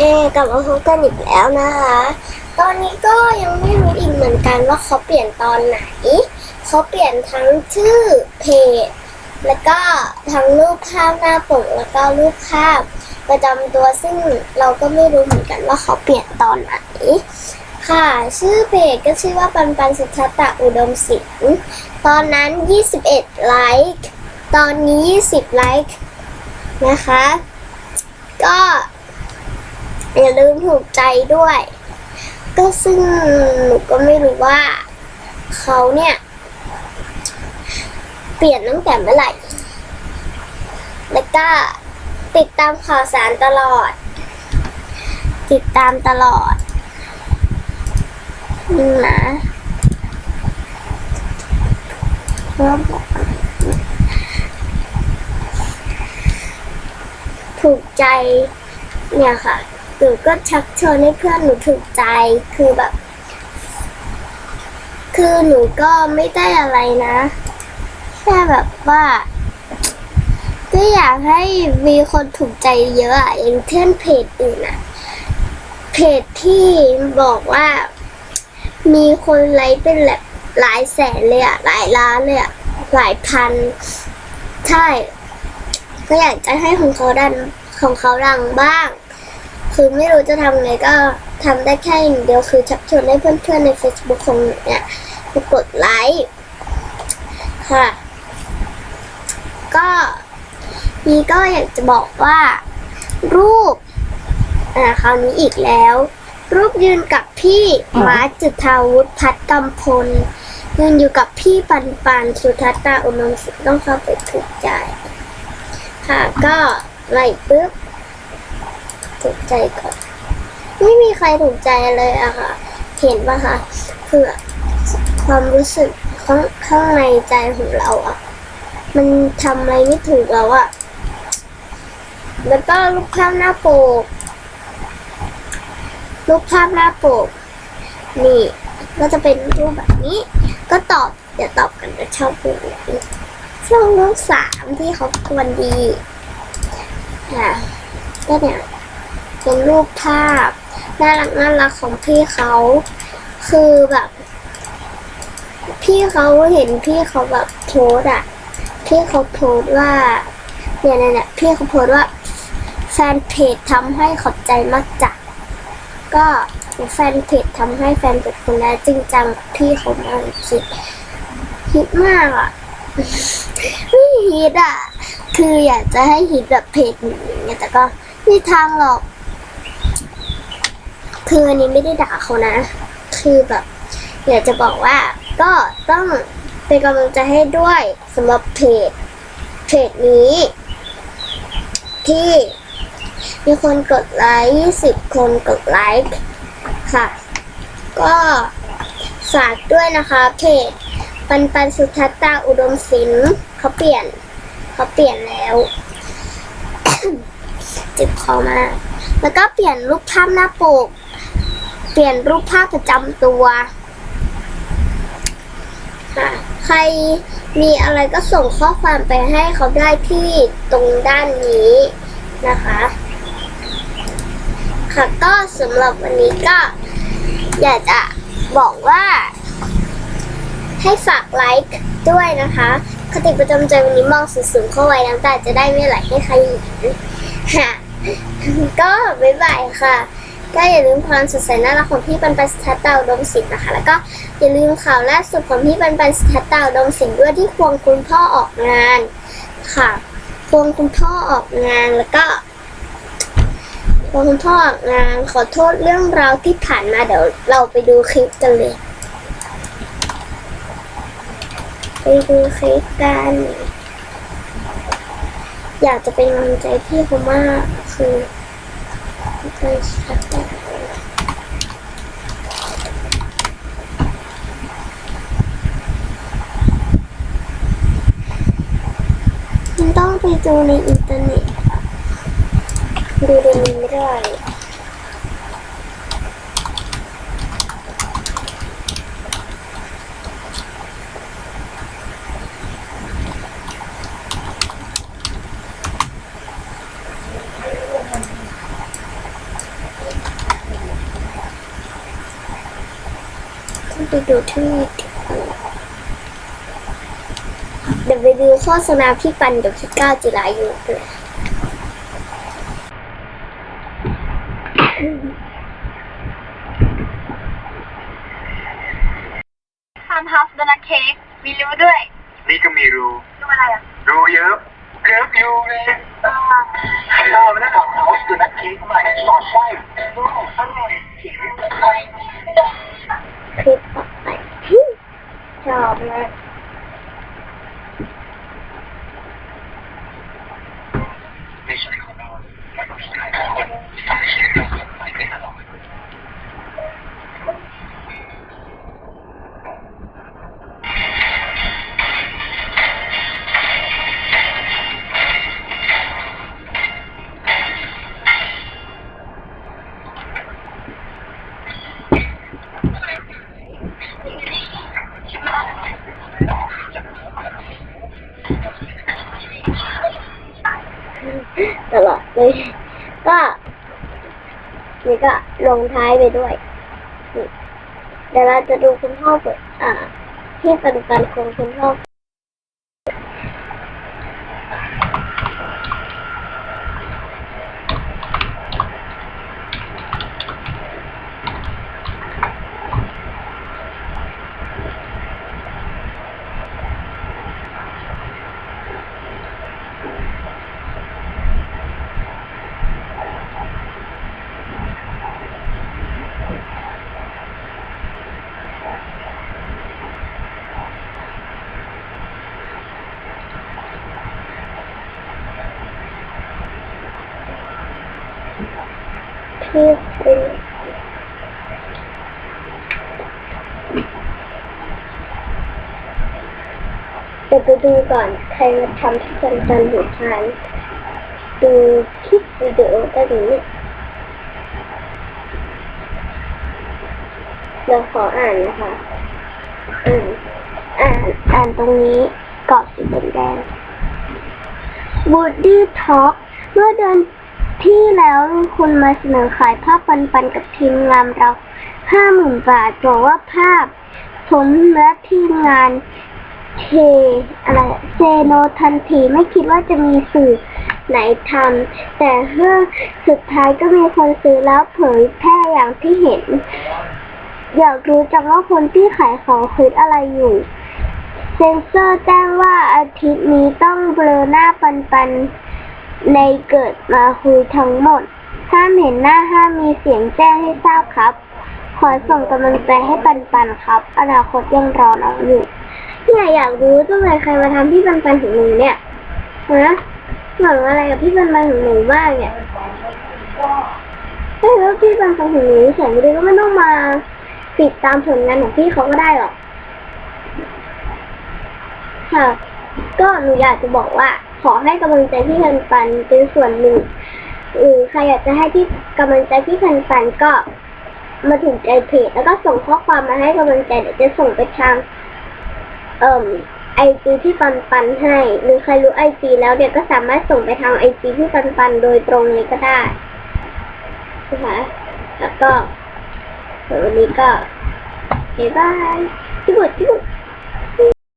เอกลับมาพบกันอีกแล้วนะคะ ตอนนี้ก็ยังไม่รู้อีกเหมือนกันว่าเขาเปลี่ยนตอนไหน เขาเปลี่ยนทั้งชื่อเพจ แล้วก็ทั้งรูปภาพหน้าปกแล้วก็รูปภาพประจำตัวซึ่งเราก็ไม่รู้เหมือนกันว่าเขาเปลี่ยนตอนไหน ค่ะ ชื่อเพจก็ชื่อว่าปันปันสุทัตตะอุดมศิลป์ตอนนั้น 21 ไลค์ ตอนนี้ 20 ไลค์นะคะ ก็ อย่าลืมถูกใจด้วย ก็ซึ่งหนูก็ไม่รู้ว่าเขาเนี่ย เปลี่ยนตั้งแต่เมื่อไหร่ แล้วก็ติดตามข่าวสารตลอด ติดตามตลอดนะว่าบอกถูกใจเนี่ยค่ะ หนูก็ชักชวนให้เพื่อนหนูถูกใจ คือแบบ คือหนูก็ไม่ได้อะไรนะ แค่แบบว่า ก็อยากให้มีคนถูกใจเยอะอะอย่างเช่นเพจอื่นอะเพจที่บอกว่า มีคนไลค์เป็นแบบหลายแสนเลยอะหลายล้านเลยอะหลายพัน ใช่ ก็อยากจะให้ของเขาดันของเขาดังบ้าง คือไม่รู้จะทำไงก็ทำได้แค่อย่างเดียวคือชักชวนให้เพื่อนๆใน Facebook ของเนี่ยกดไลค์ค่ะ ก็นี่ก็อยากจะบอกว่า รูปอ่าคราวนี้อีกแล้ว รูปยืนกับพี่มาจุธาวุฒิพัฒน์กำพลยืนอยู่กับพี่ปันปันสุทัตตาอุดมศิต้องเข้าไปถูกใจ ค่ะก็ไล่ปุ๊บ ถูกใจก่อน ไม่มีใครถูกใจเลยอะค่ะ เห็นปะคะคือความรู้สึกข้างข้างในใจของเราอะมันทำอะไรไม่ถูกแล้วอะแล้วก็รูปภาพหน้าโปกรูปภาพหน้าโปก นี่ก็จะเป็นรูปแบบนี้ ก็ตอบอย่าตอบกันว่าชอบรูปไหนช่วงรูปสามที่เขาควรดีค่ะก็เนี่ย เป็นรูปภาพน่ารักน่ารักของพี่เขาคือแบบ พี่เขาเห็นพี่เขาแบบโพสอะพี่เขาโพสว่าเนี่ยเนี่ยเนี่ยพี่เขาโพสว่าแฟนเพจทำให้ขอบใจมากจ้ะก็แฟนเพจทำให้แฟนเพจคนนั้นจริงจังพี่เขามากคิดฮิตมากอะไม่ฮิตอะ คืออยากจะให้ฮิตแบบเพจอย่างเงี้ยแต่ก็ไม่ทางหรอก คืออันนี้ไม่ได้ด่าเขานะ คือแบบอยากจะบอกว่าก็ต้องเป็นกำลังใจให้ด้วยสำหรับเพจเพจนี้ ที่มีคนกดไลค์ 20 คนกดไลค์ค่ะ ก็ฝากด้วยนะคะเพจปันปันสุทัตตาอุดมศิลป์เขาเปลี่ยนเขาเปลี่ยนแล้วเจ็บคอมาก แล้วก็เปลี่ยนรูปภาพหน้าปก ปลี่ยนรูปภาพประจำตัวค่ะใครมีอะไรก็ส่งข้อความไปให้เขาได้ที่ตรงด้านนี้นะคะ ค่ะก็สำหรับวันนี้ก็ อยากจะบอกว่า ให้ฝากไลค์ด้วยนะคะ คติประจำใจวันนี้มองสูงๆเข้าไว้น้ำตาจะได้ไม่ไหลให้ใครเห็นค่ะก็บ๊ายบายค่ะ ก็อย่าลืมความสดใสน่ารักของพี่ปันปันสทัตตาดมศิลป์นะคะ แล้วก็อย่าลืมข่าวล่าสุดของพี่ปันปันสทัตตาดมศิลป์ด้วยที่ควงคุณพ่อออกงานค่ะควงคุณพ่อออกงานแล้วก็ควงคุณพ่อออกงานขอโทษเรื่องราวที่ผ่านมาเดี๋ยวเราไปดูคลิปกันเลยไปดูคลิปกัน อยากจะเป็นกำลังใจพี่เขามากคือ มันต้องไปดูในอินเทอร์เน็ตอะดูในนี้ไม่ได้ ไปดูที่เดี๋ยวไปดูโฆษณาพี่ปันกับพี่ก้าวจิรายุเลยทำฮัสโดนัทเค้กมีรู้ด้วย นี่ก็มีรูรู้อะไรอะ รูเยอะเยอะอยู่เลยเราไม่ได้ทำเอาสุนัขเค้กมาให้สอดไส้ดูอร่อยเก๋ไก่ คลิปต่อไป ช ตลอดเลย ก็นี่ก็ลงท้ายไปด้วยเดี๋ยวเราจะดูคุณพ่อเปิดอ่า ที่ปันปันของคุณพ่อ ที่เป็นเดี๋ยวไปดูก่อน ใครมาทำที่จันจันหรือทานดูคลิปวิดีโอได้นี้เราขออ่านนะคะ อ่าน อ่าน อ่านตรงนี้กรอบสีแดง Woody Talk เมื่อเดือน ที่แล้วมีคุณมาเสนอขายภาพปันปันกับทีมงานเราห้าหมื่นบาทบอกว่าภาพ ผมและทีมงานเทอะไรเซโนทันทีไม่คิดว่าจะมีสื่อไหนทำแต่เมื่อสุดท้ายก็มีคนซื้อแล้วเผยแพร่อย่างที่เห็น อยากรู้จังว่าคนที่ขายของคิดอะไรอยู่ เซนเซอร์แจ้งว่าอาทิตย์นี้ต้องเบลอหน้าปันปัน ในเกิดมาคุยทั้งหมด ห้ามเห็นหน้าห้ามมีเสียงแจ้งให้ทราบครับ ขอส่งกำลังใจให้ปันปันครับ อนาคตยังรอน้องอยู่เนี่ยอยากรู้จังเลยใครมาทำพี่ปันปันถึงหนูเนี่ยฮะหวังอะไรกับพี่ปันปันถึงหนูบ้างเนี่ยเฮ้ยแล้วพี่ปันปันถึงหนูแสนดีก็ไม่ต้องมาติดตามผลงานของพี่เขาก็ได้หรอกค่ะ ก็หนูอยากจะบอกว่า ขอให้กำลังใจพี่พันปันเป็นส่วนหนึ่งหรือใครอยากจะให้ที่กำลังใจพี่พันปันก็มาถึงใจเพจแล้วก็ส่งข้อความมาให้กำลังใจเดี๋ยวจะส่งไปทาง เอ่มไอจีที่ปันปันให้ หรือใครรู้ไอจีแล้วเดี๋ยวก็สามารถส่งไปทางไอจีที่ปันปันโดยตรงเลยก็ได้นะคะแล้วก็ววันนี้ก็บ๊ายบายที่บุดที่บุด